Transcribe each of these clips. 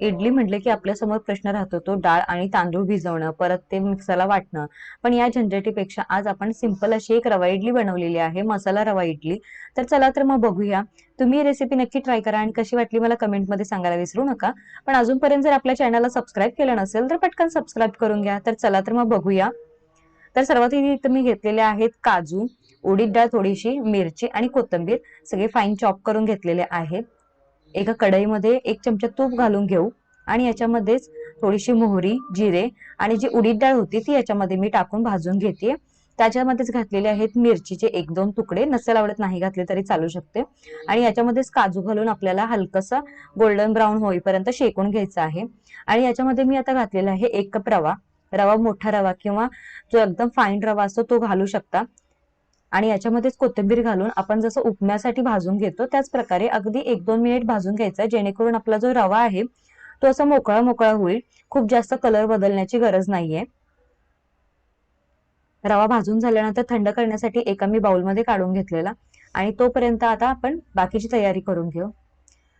इडली म्हटले की आपल्यासमोर प्रश्न राहतो तो डाळ आणि तांदूळ भिजवणं परत ते मिक्सरला वाटणं. पण या झंझटीपेक्षा आज आपण सिंपल अशी एक रवा इडली बनवलेली आहे मसाला रवा इडली. तर चला तर मग बघूया. तुम्ही रेसिपी नक्की ट्राय करा आणि कशी वाटली मला कमेंटमध्ये सांगायला विसरू नका. पण अजूनपर्यंत जर आपल्या चॅनलला सबस्क्राईब केलं नसेल तर पटकन सबस्क्राईब करून घ्या. तर चला तर मग बघूया. तर सर्वात इथे इथं मी घेतलेले आहेत काजू उडीद डाळ थोडीशी मिरची आणि कोथिंबीर. सगळे फाईन चॉप करून घेतलेले आहेत. एका कढईमध्ये एक चमचा तूप घालून घेऊ आणि याच्यामध्येच थोडीशी मोहरी जिरे आणि जी उडीद डाळ होती ती याच्यामध्ये मी टाकून भाजून घेते त्याच्यामध्येच घातलेले आहेत मिरचीचे एक दोन तुकडे. नसेल आवडत नाही घातले तरी चालू शकते. आणि याच्यामध्येच काजू घालून आपल्याला हलकसा गोल्डन ब्राऊन होईपर्यंत शेकून घ्यायचं आहे. आणि याच्यामध्ये मी आता घातलेला आहे एक कप रवा. रवा मोठा रवा किंवा जो एकदम फाईन रवा असतो तो घालू शकता. आणि याच्यामध्येच कोथिंबीर घालून आपण जसं उपण्यासाठी भाजून घेतो त्याच प्रकारे अगदी एक दोन मिनिट भाजून घ्यायचा जेणेकरून आपला जो रवा आहे तो असा मोकळा मोकळा होईल. खूप जास्त कलर बदलण्याची गरज नाहीये. रवा भाजून झाल्यानंतर थंड करण्यासाठी एका मी बाउलमध्ये काढून घेतलेला आणि तोपर्यंत आता आपण बाकीची तयारी करून घेऊ.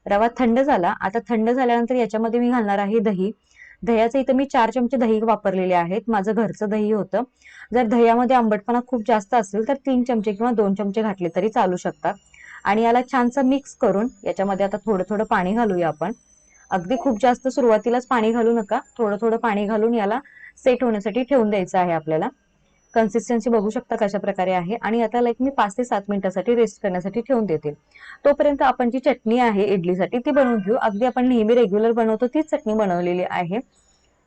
रवा थंड झाला आता थंड झाल्यानंतर याच्यामध्ये मी घालणार आहे दही. दह्याचं इथं मी चार चमचे दही वापरलेले आहेत. माझं घरचं दही होतं. जर दह्यामध्ये आंबटपणा खूप जास्त असेल तर तीन चमचे किंवा दोन चमचे घातले तरी चालू शकतात. आणि याला छानसं मिक्स करून याच्यामध्ये आता थोडं थोडं पाणी घालूया आपण. अगदी खूप जास्त सुरुवातीलाच पाणी घालू नका. थोडं थोडं पाणी घालून याला सेट होण्यासाठी ठेवून द्यायचं आहे आपल्याला. कन्सिस्टन्सी बघू शकता कशा प्रकारे आहे. आणि आता लाईक मी पाच ते सात मिनिटासाठी रेस्ट करण्यासाठी ठेवून देते. तोपर्यंत आपण जी चटणी आहे इडलीसाठी ती बनवून घेऊ. अगदी आपण नेहमी रेग्युलर बनवतो तीच चटणी बनवलेली आहे.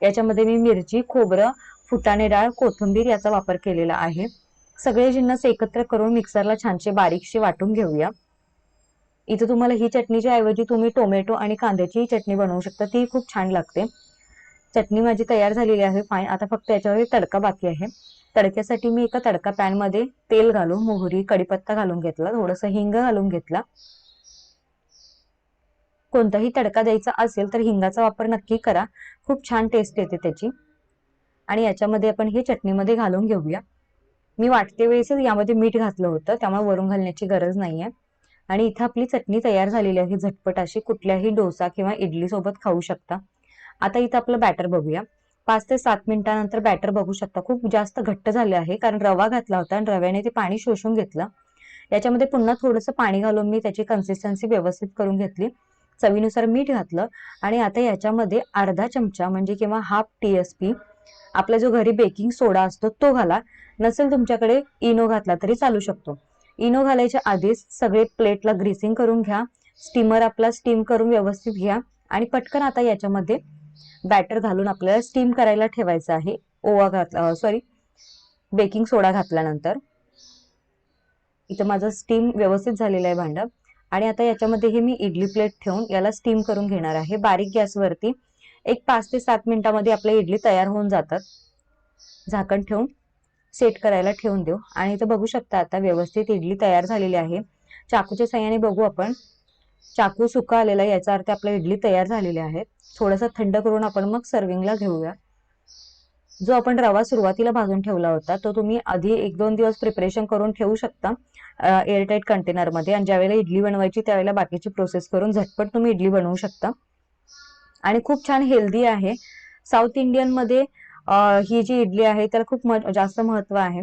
याच्यामध्ये मी मिरची खोबरं फुटाणे डाळ कोथिंबीर याचा वापर केलेला आहे. सगळे जिन्नस एकत्र करून मिक्सरला छानशे बारीकशी वाटून घेऊया. इथं तुम्हाला ही चटणीच्या ऐवजी तुम्ही टोमॅटो आणि कांद्याची चटणी बनवू शकता. ती खूप छान लागते. चटणी माझी तयार झालेली आहे. फाईन. आता फक्त याच्यावर तडका बाकी आहे. तडक्यासाठी मी एका तडका पॅनमध्ये तेल घालून मोहरी कडीपत्ता घालून घेतला. थोडस हिंग घालून घेतला. कोणताही तडका द्यायचा असेल तर हिंगाचा वापर नक्की करा. खूप छान टेस्ट येते त्याची. आणि याच्यामध्ये आपण हे चटणीमध्ये घालून घेऊया. मी वाटते वेळेसच यामध्ये मीठ घातलं होतं त्यामुळे वरून घालण्याची गरज नाहीये. आणि इथं आपली चटणी तयार झालेली आहे. झटपट अशी कुठल्याही डोसा किंवा इडली सोबत खाऊ शकता. आता इथं आपलं बॅटर बघूया. पाच ते सात मिनिटानंतर बॅटर बघू शकता. खूप जास्त घट्ट झाले आहे कारण रवा घातला होता आणि रव्याने ते पाणी शोषून घेतलं. याच्यामध्ये पुन्हा थोडंसं पाणी घालून मी त्याची कन्सिस्टन्सी व्यवस्थित करून घेतली. चवीनुसार मीठ घातलं आणि आता याच्यामध्ये अर्धा चमचा म्हणजे किंवा हाफ टी एस पी आपला जो घरी बेकिंग सोडा असतो तो घाला. नसेल तुमच्याकडे इनो घातला तरी चालू शकतो. इनो घालायच्या आधीच सगळे प्लेटला ग्रीसिंग करून घ्या. स्टीमर आपला स्टीम करून व्यवस्थित घ्या आणि पटकन आता याच्यामध्ये बॅटर घालून आपल्याला स्टीम करायला ठेवायचं आहे. ओवा घातला सॉरी बेकिंग सोडा घातल्यानंतर. इथं माझं स्टीम व्यवस्थित झालेलं आहे भांडं. आणि आता याच्यामध्ये हे मी इडली प्लेट ठेवून याला स्टीम करून घेणार आहे. बारीक गॅसवरती एक पाच ते सात मिनिटामध्ये आपल्या इडली तयार होऊन जातात. झाकण ठेवून सेट करायला ठेवून देऊ. आणि इथं बघू शकता आता व्यवस्थित इडली तयार झालेली आहे. चाकूच्या साह्याने बघू आपण. चाकू सुका आलेला आहे याचा अर्थ आपल्या इडली तयार झालेली आहे थोडंसं थंड करून आपण मग सर्विंगला घेऊया. जो आपण रवा सुरुवातीला भाजून ठेवला होता तो तुम्ही आधी एक दोन दिवस प्रिपरेशन करून ठेवू शकता एअरटाईट कंटेनरमध्ये आणि ज्यावेळेला इडली बनवायची त्यावेळेला बाकीची प्रोसेस करून झटपट तुम्ही इडली बनवू शकता. आणि खूप छान हेल्दी आहे. साऊथ इंडियनमध्ये ही जी इडली आहे त्याला खूप जास्त महत्त्व आहे.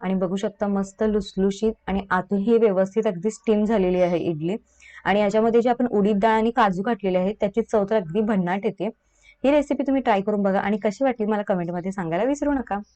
आणि बघू शकता मस्त लुसलुशीत आणि आतूनही व्यवस्थित अगदी स्टीम झालेली आहे इडली. आणि याच्यामध्ये जे आपण उडीद डाळ आणि काजू घातलेले आहेत त्याची चव तर अगदी भन्नाट येते. ही रेसिपी तुम्ही ट्राय करून बघा आणि कशी वाटली मला कमेंटमध्ये सांगायला विसरू नका.